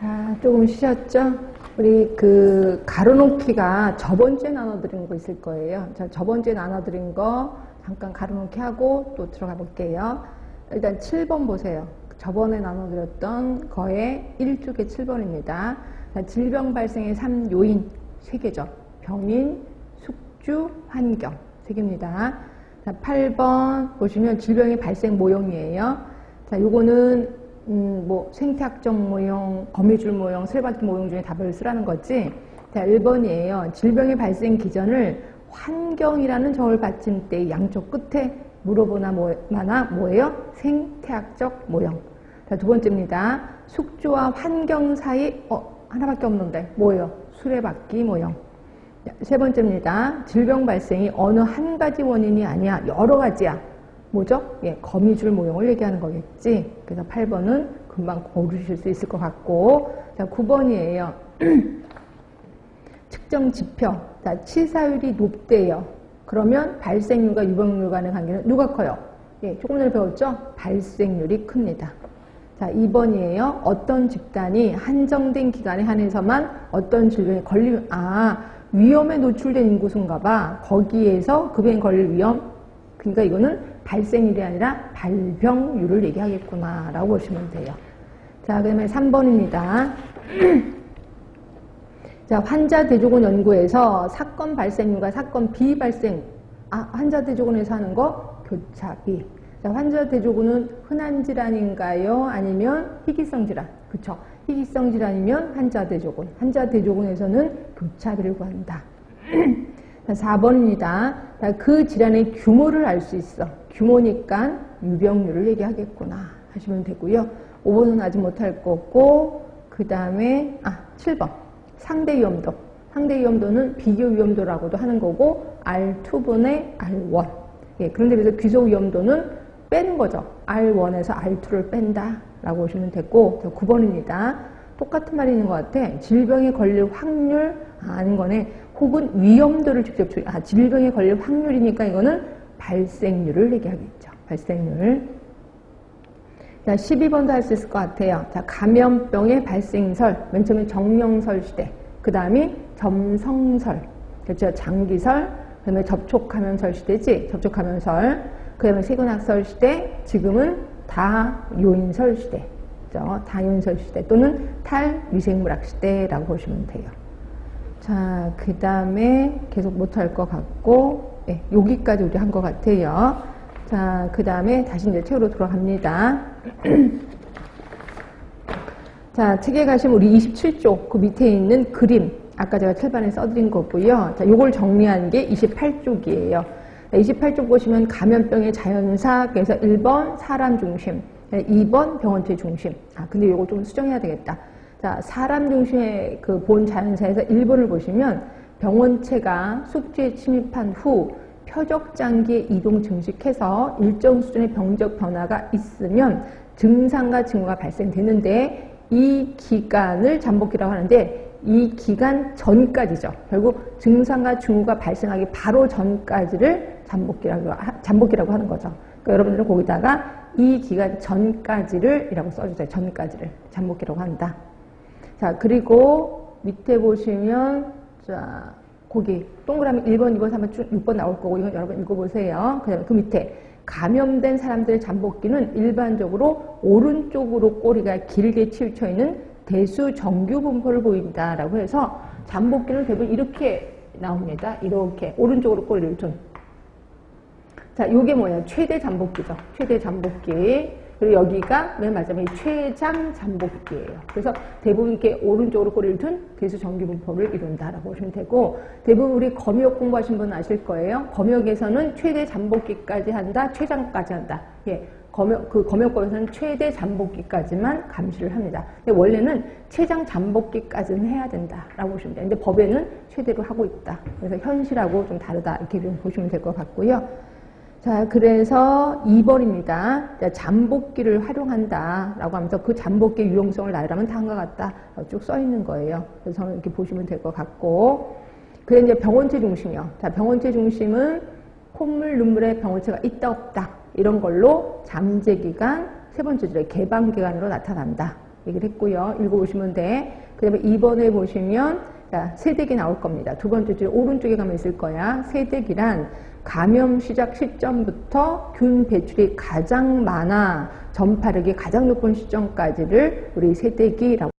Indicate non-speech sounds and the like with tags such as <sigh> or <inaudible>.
자, 조금 쉬셨죠? 우리 그 가로놓기가 저번 주에 나눠드린 거 있을 거예요. 자, 저번 주에 나눠드린 거 잠깐 가로놓기 하고 또 들어가 볼게요. 일단 7번 보세요. 저번에 나눠드렸던 거의 1쪽의 7번입니다. 자, 질병 발생의 3요인 3개죠. 병인, 숙주, 환경 3개입니다. 자, 8번 보시면 질병의 발생 모형이에요. 자, 요거는 음, 뭐 생태학적 모형, 거미줄 모형, 셀바트 모형 중에 답을 쓰라는 거지. 자, 1번이에요. 질병의 발생 기전을 환경이라는 저울 받침대 양쪽 끝에 물어보나 뭐, 마나 뭐예요? 생태학적 모형. 자, 두 번째입니다. 숙주와 환경 사이, 어, 하나밖에 없는데, 뭐예요? 수레바퀴 모형. 세 번째입니다. 질병 발생이 어느 한 가지 원인이 아니야. 여러 가지야. 뭐죠? 예, 거미줄 모형을 얘기하는 거겠지. 그래서 8번은 금방 고르실 수 있을 것 같고. 자, 9번이에요. <clears throat> 측정 지표. 자, 치사율이 높대요. 그러면 발생률과 유병률 간의 관계는 누가 커요? 예, 조금 전에 배웠죠? 발생률이 큽니다. 자, 2번이에요. 어떤 집단이 한정된 기간에 한해서만 어떤 질병에 걸리면, 아, 위험에 노출된 인구수인가 봐. 거기에서 급행 걸릴 위험. 그러니까 이거는 발생률이 아니라 발병률을 얘기하겠구나 라고 보시면 돼요. 자, 그 다음에 3번입니다. 자, 환자 대조군 연구에서 사건 발생률과 사건 비발생, 아, 환자 대조군에서 하는 거 교차비. 자, 환자 대조군은 흔한 질환인가요? 아니면 희귀성 질환? 그쵸. 희귀성 질환이면 환자 대조군. 환자 대조군에서는 교차비를 구한다. <clears throat> 자, 4번입니다. 자, 그 질환의 규모를 알 수 있어. 규모니까 유병률을 얘기하겠구나 하시면 되고요. 5번은 아직 못할 거고 그 다음에 아 7번 상대 위험도 상대 위험도는 비교 위험도라고도 하는 거고 R2분의 R1 예, 그런데 그래서 귀속 위험도는 빼는 거죠. R1에서 R2를 뺀다 라고 보시면 되고 9번입니다. 똑같은 말이 있는 것 같아. 질병에 걸릴 확률 아, 아닌 거네. 혹은 위험도를 직접 아 질병에 걸릴 확률이니까 이거는 발생률을 얘기하겠죠. 발생률. 자, 12번도 할 수 있을 것 같아요. 자, 감염병의 발생설. 맨 처음에 정령설 시대. 그 다음이 점성설. 그렇죠. 장기설. 그 다음에 접촉감염설 시대지. 접촉감염설. 그 다음에 세균학설 시대. 지금은 다요인설 시대. 그렇죠? 다요인설 시대 또는 탈위생물학 시대라고 보시면 돼요. 자, 그 다음에 계속 못할 것 같고, 네, 여기까지 우리 한 것 같아요. 자, 그 다음에 다시 이제 책으로 돌아갑니다. <clears throat> 자, 책에 가시면 우리 27쪽 그 밑에 있는 그림, 아까 제가 철반에 써드린 거고요. 자, 요걸 정리한 게 28쪽이에요. 28쪽 보시면 감염병의 자연사, 그래서 1번 사람 중심, 2번 병원체 중심. 아, 근데 요거 좀 수정해야 되겠다. 자, 사람 중심의 그 본 자연사에서 1번을 보시면 병원체가 숙주에 침입한 후 표적 장기에 이동 증식해서 일정 수준의 병적 변화가 있으면 증상과 징후가 발생되는데 이 기간을 잠복기라고 하는데 이 기간 전까지죠. 결국 증상과 징후가 발생하기 바로 전까지를 잠복기라고, 잠복기라고 하는 거죠. 그러니까 여러분들은 거기다가 이 기간 전까지를 이라고 써주세요. 전까지를 잠복기라고 한다. 자, 그리고 밑에 보시면 자, 거기 동그라미 1번, 2번, 3번, 6번 나올 거고 이건 여러분 읽어보세요. 그 다음에 그 밑에 감염된 사람들의 잠복기는 일반적으로 오른쪽으로 꼬리가 길게 치우쳐 있는 대수 정규 분포를 보인다라고 해서 잠복기는 대부분 이렇게 나옵니다. 이렇게 오른쪽으로 꼬리를 둔. 자, 이게 뭐예요? 최대 잠복기죠. 최대 잠복기. 그리고 여기가 맨 마지막에 최장 잠복기예요. 그래서 대부분 이렇게 오른쪽으로 꼬리를 둔 대수 정규 분포를 이룬다라고 보시면 되고 대부분 우리 검역 공부하신 분은 아실 거예요. 검역에서는 최대 잠복기까지 한다, 최장까지 한다. 예. 검역, 그 검역법에서는 최대 잠복기까지만 감시를 합니다. 근데 원래는 최장 잠복기까지는 해야 된다라고 보시면 돼요. 근데 법에는 최대로 하고 있다. 그래서 현실하고 좀 다르다. 이렇게 좀 보시면 될 것 같고요. 자, 그래서 2번입니다. 자, 잠복기를 활용한다. 라고 하면서 그 잠복기 유용성을 나열하면 다음과 같다. 쭉 써 있는 거예요. 그래서 저는 이렇게 보시면 될 것 같고. 그래 이제 병원체 중심이요. 자, 병원체 중심은 콧물, 눈물에 병원체가 있다, 없다. 이런 걸로 잠재기간, 세 번째 줄에 개방기간으로 나타난다. 얘기를 했고요. 읽어보시면 돼. 그 다음에 2번에 보시면 자, 세대기 나올 겁니다. 두 번째 줄 오른쪽에 가면 있을 거야. 세대기란 감염 시작 시점부터 균 배출이 가장 많아 전파력이 가장 높은 시점까지를 우리 세대기라고